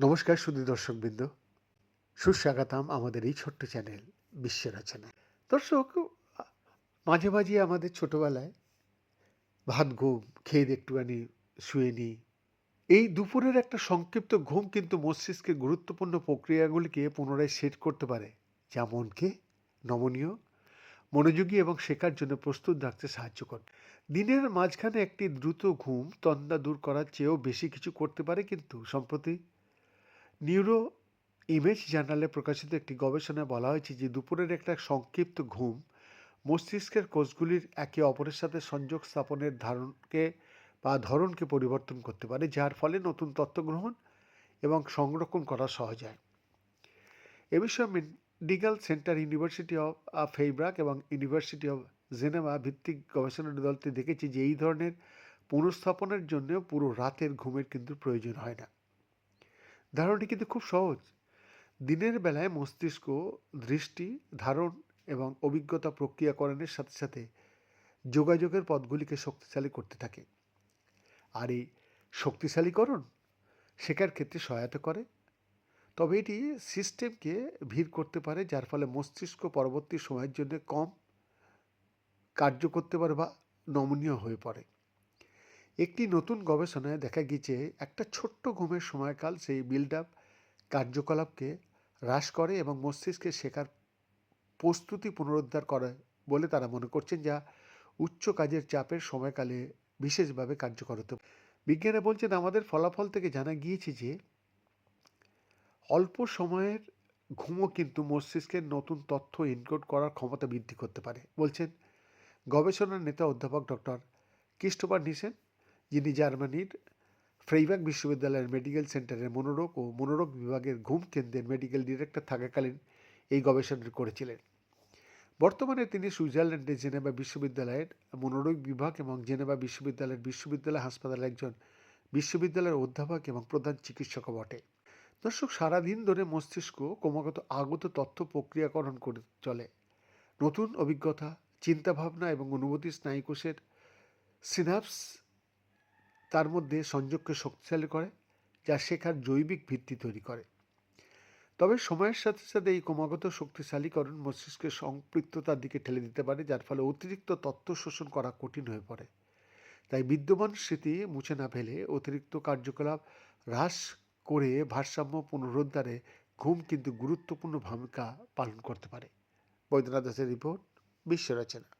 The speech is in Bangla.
নমস্কার সুদী দর্শকবৃন্দ। সুস্বাগতম আমাদের এই ছোট্ট চ্যানেল বিশ্ব রচনা দর্শক, মাঝে মাঝে আমাদের ছোটবেলায় ভাত, ঘুম খেয়ে একটুখানি শুয়ে নিই এই দুপুরের একটা সংক্ষিপ্ত ঘুম কিন্তু মস্তিষ্কের গুরুত্বপূর্ণ প্রক্রিয়াগুলিকে পুনরায় সেট করতে পারে। যা মনকে নমনীয় মনোযোগী এবং শেখার জন্য প্রস্তুত রাখতে সাহায্য করে। দিনের মাঝখানে একটি দ্রুত ঘুম তন্দা দূর করার চেয়েও বেশি কিছু করতে পারে কিন্তু সম্প্রতি নিউরো ইমেজ জার্নালে প্রকাশিত একটি গবেষণায় বলা হয়েছে যে দুপুরের একটা সংক্ষিপ্ত ঘুম মস্তিষ্কের কোষগুলির একে অপরের সাথে সংযোগ স্থাপনের ধারণকে বা ধরনকে পরিবর্তন করতে পারে, যার ফলে নতুন তথ্য গ্রহণ এবং সংরক্ষণ করা সহজ হয়। এ বিষয়ে মেডিকেল সেন্টার ইউনিভার্সিটি অফ ফেইব্রাক এবং ইউনিভার্সিটি অফ জেনেভা ভিত্তিক গবেষণা দলটি দেখেছে যে এই ধরনের পুনঃস্থাপনের জন্য পুরো রাতের ঘুমের কিন্তু প্রয়োজন হয় না। ধারণটি কিন্তু খুব সহজ। দিনের বেলায় মস্তিষ্ক, দৃষ্টি, ধারণ এবং অভিজ্ঞতা প্রক্রিয়াকরণের সাথে সাথে যোগাযোগের পথগুলিকে শক্তিশালী করতে থাকে। আর এই শক্তিশালীকরণ শেখার ক্ষেত্রে সহায়তা করে। তবে এটি সিস্টেমকে ভিড় করতে পারে, যার ফলে মস্তিষ্ক পরবর্তী সময়ের জন্য কম কার্য করতে পারে বা নমনীয় হয়ে পড়ে। একটি নতুন গবেষণায় দেখা গিয়েছে, একটা ছোট্ট ঘুমের সময়কাল সেই বিল্ড আপ কার্যকলাপকে হ্রাস করে এবং মস্তিষ্কে শেখার প্রস্তুতি পুনরুদ্ধার করে বলে তারা মনে করছেন, যা উচ্চ কাজের চাপের সময়কালে বিশেষভাবে কার্যকর হতে বিজ্ঞানে বলছেন, আমাদের ফলাফল থেকে জানা গিয়েছে যে অল্প সময়ের ঘুমও কিন্তু মস্তিষ্কের নতুন তথ্য ইনকোড করার ক্ষমতা বৃদ্ধি করতে পারে, বলছেন গবেষণার নেতা অধ্যাপক ডক্টর ক্রিস্টোফার নিসেন, যিনি জার্মানির ফ্রেইবাক বিশ্ববিদ্যালয়ের মেডিকেল সেন্টারের মনোরোগ ও মনোরোগ বিভাগের ঘুম কেন্দ্রের মেডিকেল ডিরেক্টর থাকাকালীন এই গবেষণাটি করেছিলেন। বর্তমানে তিনি সুইজারল্যান্ডের জেনেভা বিশ্ববিদ্যালয়ের মনোরোগ বিভাগ এবং জেনেভা বিশ্ববিদ্যালয়ের বিশ্ববিদ্যালয় হাসপাতালের একজন বিশ্ববিদ্যালয়ের অধ্যাপক এবং প্রধান চিকিৎসক বটে। দর্শক, সারাদিন ধরে মস্তিষ্ক ক্রমাগত আগত তথ্য প্রক্রিয়াকরণ করে চলে। নতুন অভিজ্ঞতা, চিন্তাভাবনা এবং অনুভূতি স্নায়ুকোষের সিনাপস তার মধ্যে সংযোগকে শক্তিশালী করে, যা শেখার জৈবিক ভিত্তি তৈরি করে। তবে সময়ের সাথে সাথে এই ক্রমাগত শক্তিশালীকরণ মস্তিষ্কের সম্পৃক্ততার দিকে ঠেলে দিতে পারে, যার ফলে অতিরিক্ত তথ্য শোষণ করা কঠিন হয়ে পড়ে। তাই বিদ্যমান স্মৃতি মুছে না ফেলে অতিরিক্ত কার্যকলাপ হ্রাস করে ভারসাম্য পুনরুদ্ধারে ঘুম কিন্তু গুরুত্বপূর্ণ ভূমিকা পালন করতে পারে। বৈদ্যনাথ দাসের রিপোর্ট, বিশ্ব রচনা।